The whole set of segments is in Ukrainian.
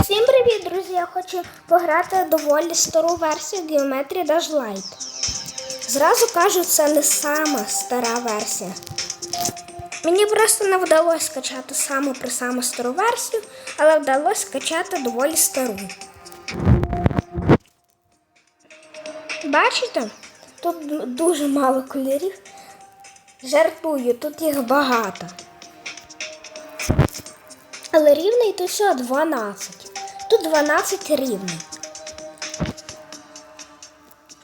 Всім привіт, друзі! Я хочу пограти доволі стару версію Geometry Dash Lite. Зразу кажу, це не сама стара версія. Мені просто не вдалося скачати саму при саму стару версію, але вдалося скачати доволі стару. Бачите? Тут дуже мало кольорів. Жартую, тут їх багато. Але рівний тут всього 12. Тут 12 рівний.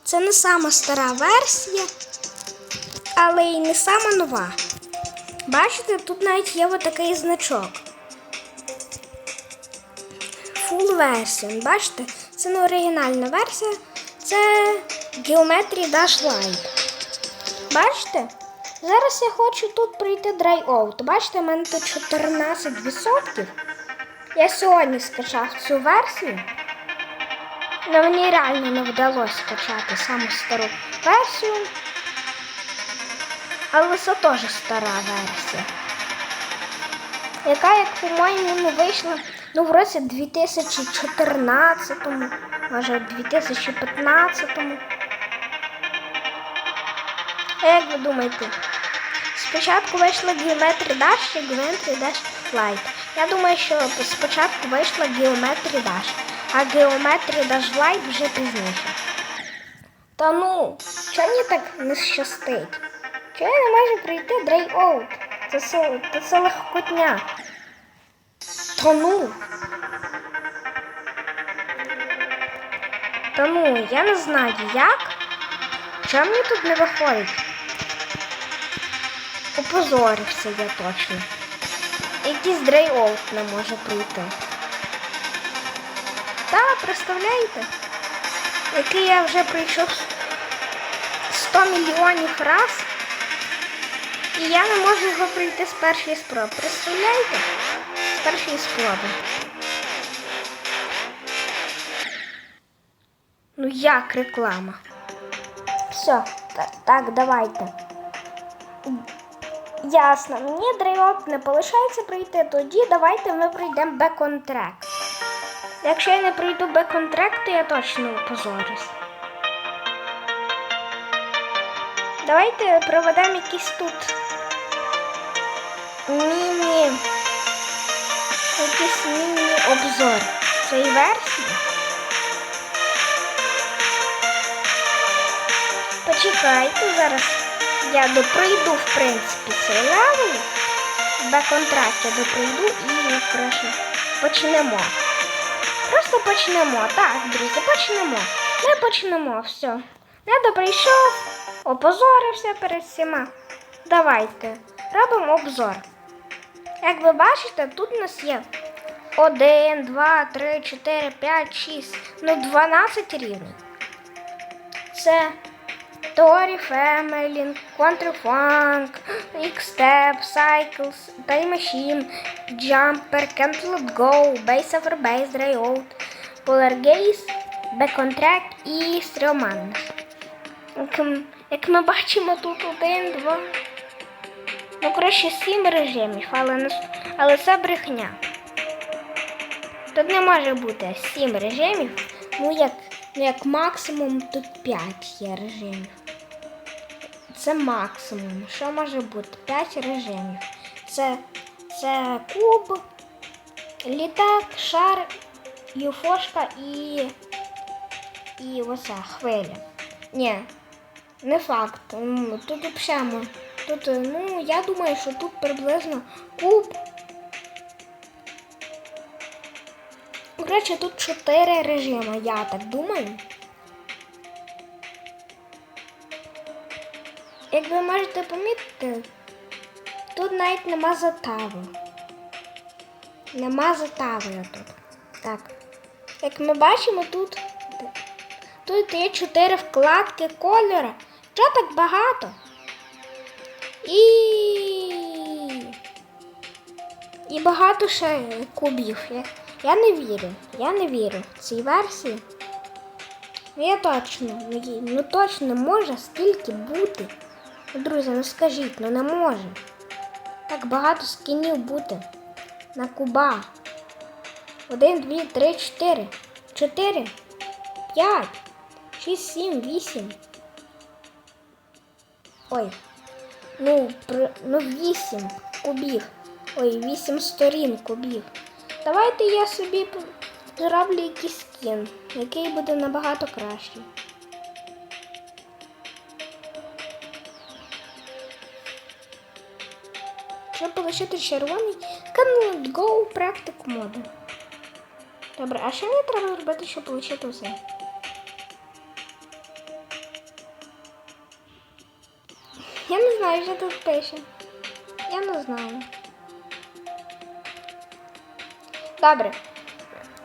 Це не сама стара версія, але й не сама нова. Бачите, тут навіть є отакий значок. Full version. Бачите, це не оригінальна версія, це Geometry Dash Lite. Бачите? Зараз я хочу тут Dry Out. Бачите, в мене тут 14%. Я сьогодні скачав цю версію. Але мені реально не вдалося скачати саму стару версію. Але це теж стара версія. Яка, як по-моєму, не вийшла ну, в році 2014, може 2015. А як ви думаєте? Спочатку вийшла Geometry Dash чи Geometry Dash Lite. Я думаю, що спочатку вийшла Geometry Dash, а Geometry Dash Lite вже пізніше. Та ну, чого мені так не щастить? Чого я не можу пройти? Це, це, це, це легкотня. Та ну. Та ну, я не знаю як. Чому мені тут не виходить? Опозорився я точно. Якийсь дрейоут не може прийти. Та, представляєте? Який я вже прийшов 100 мільйонів раз. І я не можу його пройти з першої спроби. Представляєте? З першої спроби. Ну як реклама? Все, так, так, давайте. Ясно, мені драйоп не полишається пройти, тоді давайте ми пройдемо бек-он-трек. Якщо я не пройду бек-он-трек, то я точно опозорюсь. Давайте проведемо якийсь тут міні. Якийсь міні-обзор цієї версії. Почекайте зараз. Я допройду, в принципі, цей левел. Бек-контракт я допройду і коротше, почнемо. Просто почнемо. Так, друзі, почнемо. Ми почнемо, все. Я допройшов, опозорився перед всіма. Давайте. Робимо обзор. Як ви бачите, тут у нас є 1, 2, 3, 4, 5, 6, ну 12 рівень. Це Story, Family, Contrafunk, X-Step, Cycles, Time Machine, Jumper, Can't Let Go, Base Over Base, Drayout, Polar Gaze, Track і Stroman. Як, ми бачимо, тут один, два. Ну, коротше, сім режимів, але, але це брехня. Тут не може бути сім режимів, ну як, ну як максимум тут 5 є режимів. Це максимум. Що може бути? 5 режимів. Це, це куб, літак, шар, юфошка і. І оця хвиля. Ні, не факт. Ну, Тут взагалі. Тут, ну, я думаю, що тут приблизно куб. Коротше, тут 4 режими, я так думаю. Як ви можете помітити, тут навіть нема затаву. Нема затави тут. Так. Як ми бачимо, тут, тут є 4 вкладки кольора. Чого так багато? І. І багато ще кубів. Я, не вірю. Я не вірю цій версії. Ну я точно, ну, ну точно не може стільки бути. Ну, друзі, ну скажіть, ну не може. Так багато скінів бути на куба. Один, дві, три, чотири. Чотири. П'ять. Шість, сім, вісім. Ой. Ну, при, ну вісім кубів. Ой, вісім сторін кубів. Давайте я собі зроблю якийсь скін, який буде набагато кращий. Щоб отримати червоний Cannot Go практик моду. Добре, а що мені треба робити, щоб отримати усе? Я не знаю, що тут пише. Я не знаю. Добре.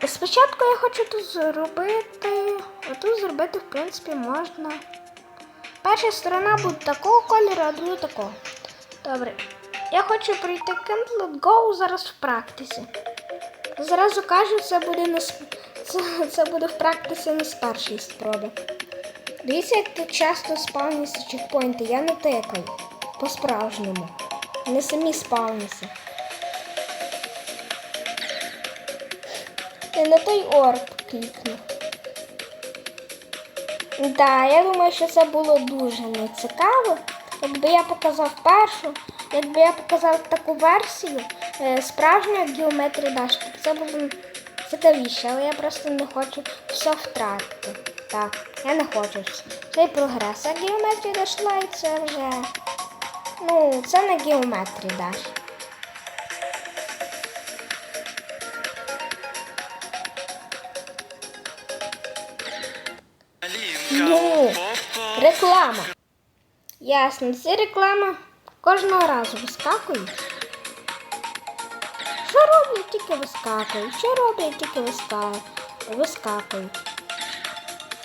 Спочатку я хочу тут зробити. Отут зробити, в принципі, можна. Перша сторона буде такого кольору, а друга такого. Добре. Я хочу пройти Candlet Go зараз в практиці. Зразу кажу, це буде не з... це, це буде в практиці не з першої спроби. Дивіться, як тут часто спавняться чекпоінти. Я не тикаю. По-справжньому. Не самі спавняться. Я на той орб клікнув. Да, я думаю, що це було дуже нецікаво. Якби я показав першу, якби я показав таку версію е, справжньої геометрії то це було цікавіше, але я просто не хочу все втратити. Так, я не хочу все. Цей прогрес. А геометрія Dash Lite це вже. Ну, це не геометрія Dash. Ну, реклама. Ясно, ці реклама кожного разу вискакують. Що роблять, тільки вискакують. Що роблять, тільки виска- вискакують.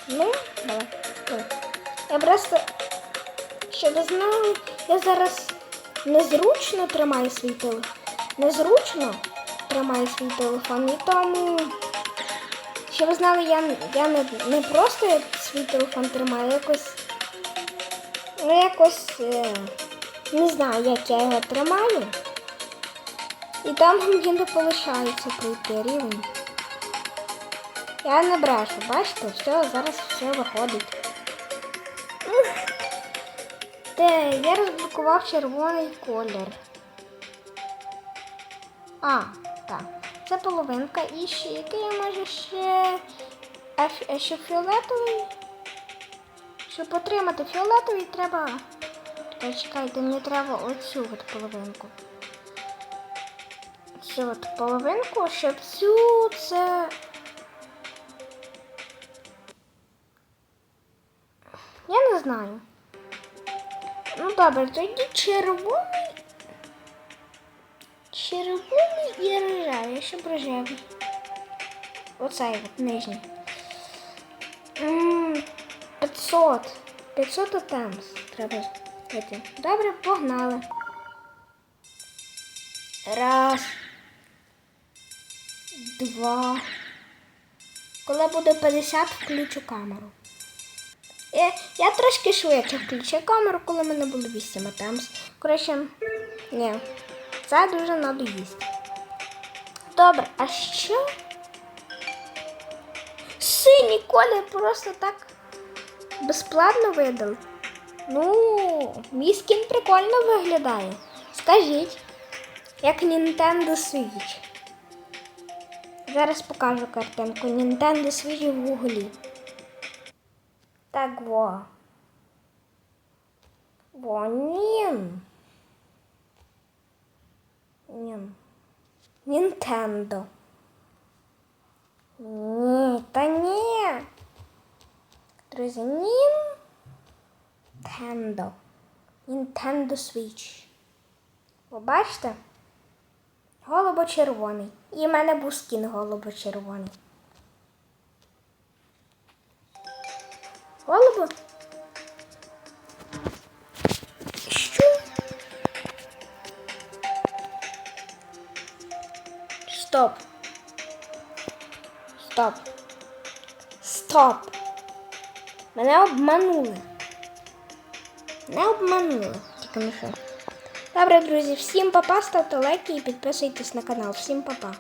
Ну, давай. Я просто, щоб ви знали, я зараз незручно тримаю свій телефон. Незручно тримаю свій телефон. І тому, щоб ви знали, я, я не, не просто свій телефон тримаю, якось. Ну, якось е, не знаю, як я його тримаю. І там мені не виходить пройти рівень. Я не брешу, бачите, все, зараз все виходить. Де, я розблокував червоний колір. А, так. Це половинка. І ще який я можу ще. А, а ще фіолетовий. Щоб отримати фіолетовий, треба. Та чекайте, мені треба оцю от половинку. Цю от половинку, щоб цю це. Я не знаю. Ну добре, тоді червоний. Червоний і рожевий, щоб рожевий. Оцей от нижній. М, 500. 500 атемс треба. Добре, погнали. Раз. Два. Коли буде 50, включу камеру. Я, я трошки швидше включу камеру, коли в мене було 8 атемс. Коротше, ні. Це дуже надоїсть. Добре, а що? Синій колір просто так безплатно видали. Ну, мій скін прикольно виглядає. Скажіть, як Nintendo Switch. Зараз покажу картинку Nintendo Switch в гуглі. Так во. Во, нін. Нін. Nintendo. Ні, та ні. Друзі, Nintendo. Nintendo Switch. Ви бачите? Голубо-червоний. І в мене був скін голубо-червоний. Голубо? Що? Стоп. Стоп. Стоп. Мене обманули. Не обманули. Тільки не що. Добре, друзі, всім папа, ставте лайки і підписуйтесь на канал. Всім папа.